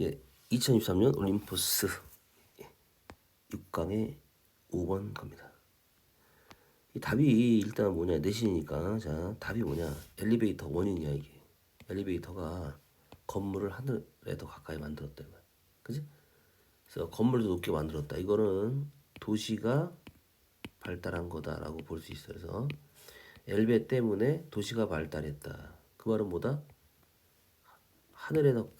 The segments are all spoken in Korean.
예, 2023년 올림포스. 6강의 5번 갑니다. 이 답이 일단 뭐냐 내신이니까. 자 답이 뭐냐. 엘리베이터 원인이야 이게. 엘리베이터가 건물을 하늘에 더 가까이 만들었다 이거야. 그지? 그래서 건물도 높게 만들었다. 이거는 도시가 발달한 거다라고 볼 수 있어요 그래서 엘베 때문에 도시가 발달했다. 그 말은 뭐다? 하늘에 더,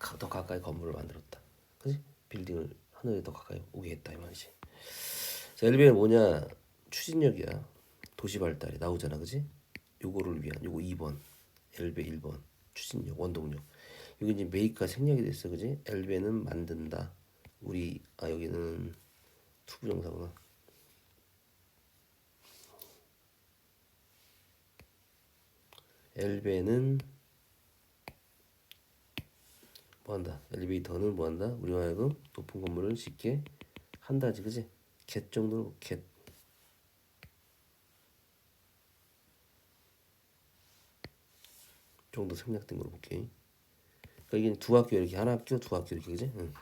더 가까이 건물을 만들었다. 그지? 빌딩을 하늘에 더 가까이 오게 했다 이 말이지. 자, 엘베는 뭐냐? 추진력이야. 도시 발달이 나오잖아 그지? 요거를 위한 요거 2번 엘베 1번 추진력 원동력. 여기 이제 메이크가 생략이 됐어 그지? 엘베는 만든다. 우리 아 여기는 투부 정사구나. 엘베는 뭐한다 엘리베이터는 뭐한다 우리와 하여금 높은 건물을 짓게 한다지 그지 겟 정도로 겟 정도 생략된 걸로 볼게. 그러니까 이게 두 학교 이렇게 한 학교 두 학교 이렇게 그지? 응.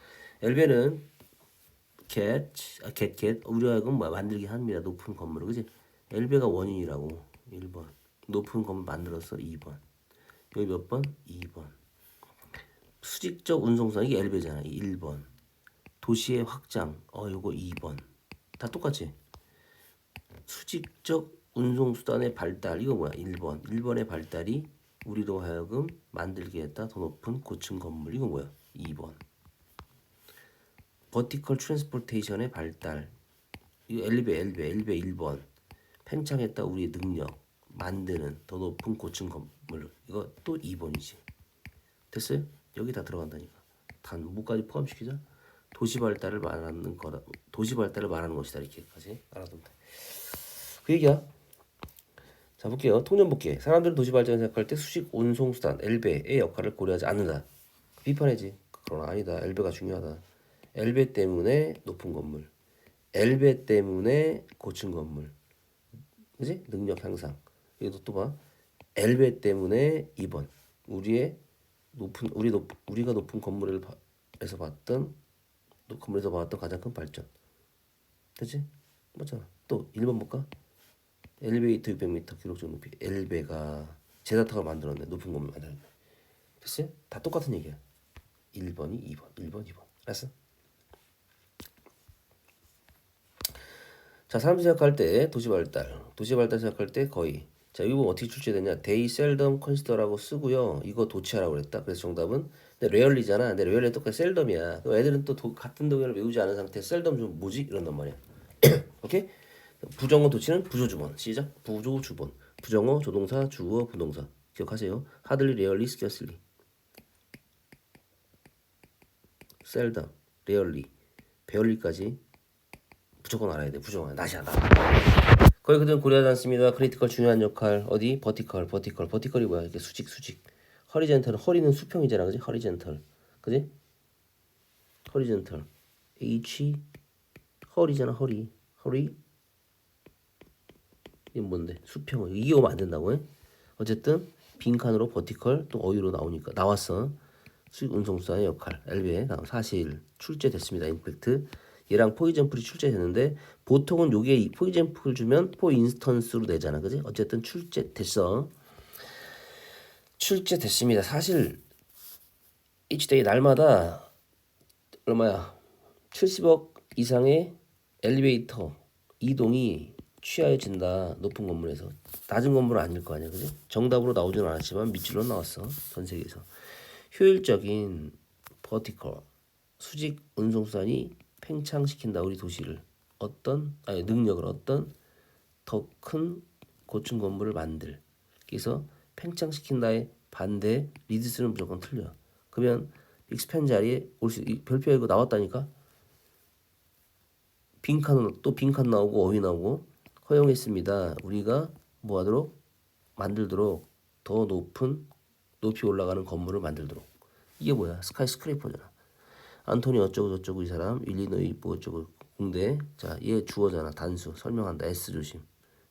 엘베는 겟, 아, 겟, 겟 우리가 만들게 합니다. 높은 건물을 그지? 엘베가 원인이라고 1번 높은 건물 만들어서 2번 여기 몇 번? 2번 수직적 운송선 이게 엘베잖아. 1번. 도시의 확장. 어 요거 2번. 다 똑같지? 수직적 운송 수단의 발달. 이거 뭐야? 1번. 1번의 발달이 우리로 하여금 만들게 했다. 더 높은 고층 건물. 이거 뭐야? 2번. 버티컬 트랜스포테이션의 발달. 이거 엘리베 엘베 엘베 1번. 팽창했다 우리의 능력. 만드는 더 높은 고층 건물. 이거 또 2번이지. 됐어요? 여기 다 들어간다니까 단 뭐까지 포함시키자 도시 발달을 말하는 거라 도시 발달을 말하는 것이다 이렇게까지 알아두면 돼 그 얘기야 자 볼게요. 통념 볼게. 사람들은 도시 발전을 생각할 때 수직 운송 수단 엘베의 역할을 고려하지 않는다. 비판해지. 그러나 아니다. 엘베가 중요하다. 엘베 때문에 높은 건물. 엘베 때문에 고층 건물. 그지? 능력 향상. 이거 또 봐. 엘베 때문에 2번. 우리의 높은 우리 높 우리가 높은 건물에서 봤던 건물에서 봤던 가장 큰 발전. 됐지? 맞잖아. 또 1번 볼까? 엘리베이터 600m 기록적 높이 엘베가 제다타가 만들었네 높은 건물 만들었네 됐어요? 다 똑같은 얘기야 1번이 2번 1번 2번 알았어? 자 사람들 생각할 때 도시 발달 도시 발달 생각할 때 거의 자 이거 어떻게 출제되냐? They seldom consider라고 쓰고요. 이거 도치하라고 그랬다. 그래서 정답은 근데 rarely잖아. 근데 rarely 똑같이 그럼 애들은 또 도, 같은 동의를 외우지 않은 상태 seldom 좀 뭐지? 이런단 말이야. 오케이? 부정어 도치는 부조주번 시작. 부조주번 부정어 조동사 주어 부동사. 기억하세요. hardly rarely scarcely. seldom rarely. barely까지? 무조건 알아야 돼. 부정어 나시야 나 거의 그들은 고려하지 않습니다. 크리티컬 중요한 역할. 어디? 버티컬 버티컬. 버티컬이 뭐야? 이렇게 수직 수직. 허리젠털 허리는 수평이잖아. 그지? 허리젠털 그지? 허리젠털 H 허리잖아 허리. 허리. 이게 뭔데? 수평을 이게 오면 안 된다고 해? 어쨌든 빈칸으로 버티컬 또 어휘로 나오니까. 나왔어. 수익 운송수단의 역할. 다음 사실. 출제됐습니다. 임팩트 얘랑 포이젠풀이 출제됐는데 보통은 요게 이 포이젠풀 주면 포 인스턴스로 내잖아, 그지? 어쨌든 출제됐어. 출제됐습니다. 사실 이치데이 날마다 얼마야? 70억 이상의 엘리베이터 이동이 취하해진다 높은 건물에서 낮은 건물은 아닐 거 아니야 그지 정답으로 나오진 않았지만 밑줄로 나왔어 전 세계에서 효율적인 버티컬 수직 운송수단이 팽창시킨다 우리 도시를. 어떤 아니 능력을 어떤 더 큰 고층 건물을 만들. 그래서 팽창시킨다의 반대 리드스는 무조건 틀려. 그러면 익스펜 자리에 올 수 별표 이거 나왔다니까? 빈칸으로 또 빈칸 나오고 어휘 나오고 허용했습니다. 우리가 뭐하도록? 만들도록 더 높은 높이 올라가는 건물을 만들도록. 이게 뭐야? 스카이 스크레이퍼잖아. 안토니 어쩌고 저쩌고 이 사람 일리노이 뭐 어쩌고 공대 자얘 주어잖아 단수 설명한다 S 조심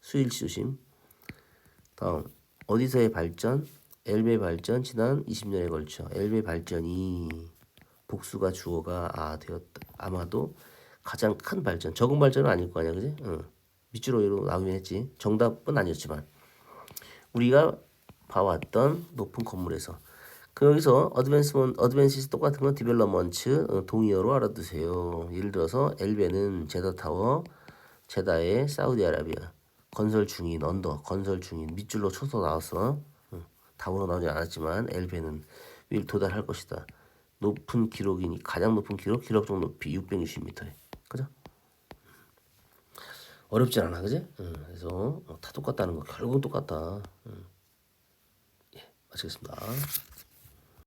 수일치 조심 다음 어디서의 발전 엘베 발전 지난 20년에 걸쳐 엘베 발전이 복수가 주어가 아 되었다. 아마도 가장 큰 발전. 적은 발전은 아닐 거 아니야, 그지? 응. 밑줄로 나오긴 했지. 정답은 아니었지만 우리가 봐왔던 높은 건물에서 그 여기서 어드밴스먼 어드밴시스 똑같은 건 디벨롭먼트 어, 동의어로 알아두세요. 예를 들어서 엘베는 제다 타워, 제다의 사우디아라비아 건설 중인 언더 건설 중인 밑줄로 쳐서 나왔어. 응. 답으로 나오지 않았지만 엘베는 윌 도달할 것이다. 높은 기록이니 가장 높은 기록 기록적 높이 660m에 그죠? 어렵지 않아 그지? 응. 그래서 어, 다 똑같다는 거 결국은 똑같다. 응. 예, 마치겠습니다.